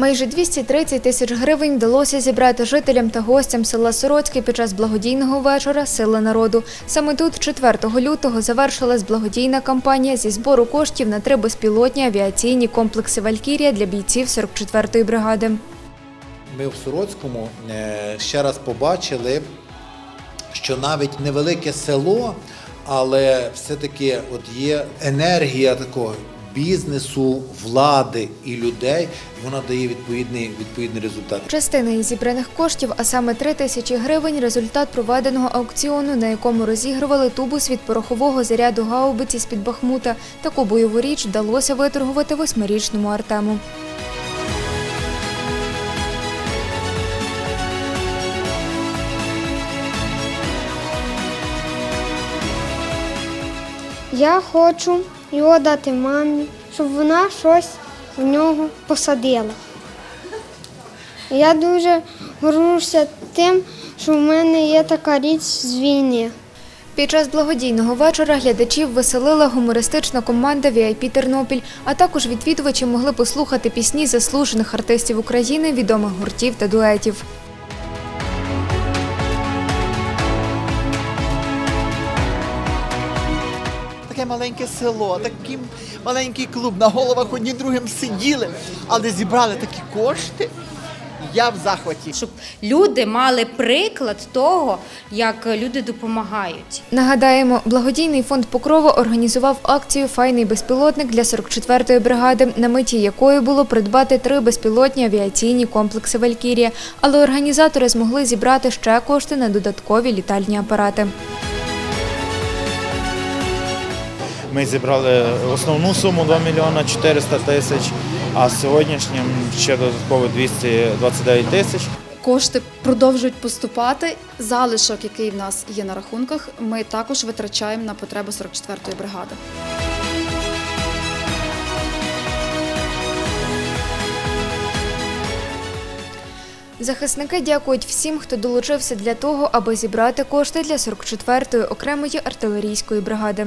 Майже 230 тисяч гривень вдалося зібрати жителям та гостям села Сороцьке під час благодійного вечора Сила народу. Саме тут 4 лютого завершилась благодійна кампанія зі збору коштів на три безпілотні авіаційні комплекси Валькірія для бійців 44-ї бригади. Ми в Сороцькому е, ще раз побачили, що навіть невелике село, але все-таки є енергія такого бізнесу, влади і людей, вона дає відповідний, відповідний результат. Частина із зібраних коштів, а саме 3 тисячі гривень, результат проведеного аукціону, на якому розігрували тубус від порохового заряду гаубиці з-під Бахмута. Таку бойову річ вдалося виторгувати восьмирічному Артему. Я хочу його дати мамі, щоб вона щось в нього посадила. Я дуже горжуся тим, що в мене є така річ з війни. Під час благодійного вечора глядачів веселила гумористична команда VIP Тернопіль, а також відвідувачі могли послухати пісні заслужених артистів України, відомих гуртів та дуетів. Таке маленьке село, такий маленький клуб, на головах одні другим сиділи, але зібрали такі кошти. Я в захваті. щоб люди мали приклад того, як люди допомагають. Нагадаємо, благодійний фонд Покрова організував акцію Файний безпілотник для 44-ї бригади, на меті якої було придбати три безпілотні авіаційні комплекси Валькірія. Але організатори змогли зібрати ще кошти на додаткові літальні апарати. Ми зібрали основну суму 2 мільйона 400 тисяч, а сьогоднішнім ще додатково 229 тисяч. Кошти продовжують поступати. Залишок, який в нас є на рахунках, ми також витрачаємо на потреби 44-ї бригади. Захисники дякують всім, хто долучився для того, аби зібрати кошти для 44-ї окремої артилерійської бригади.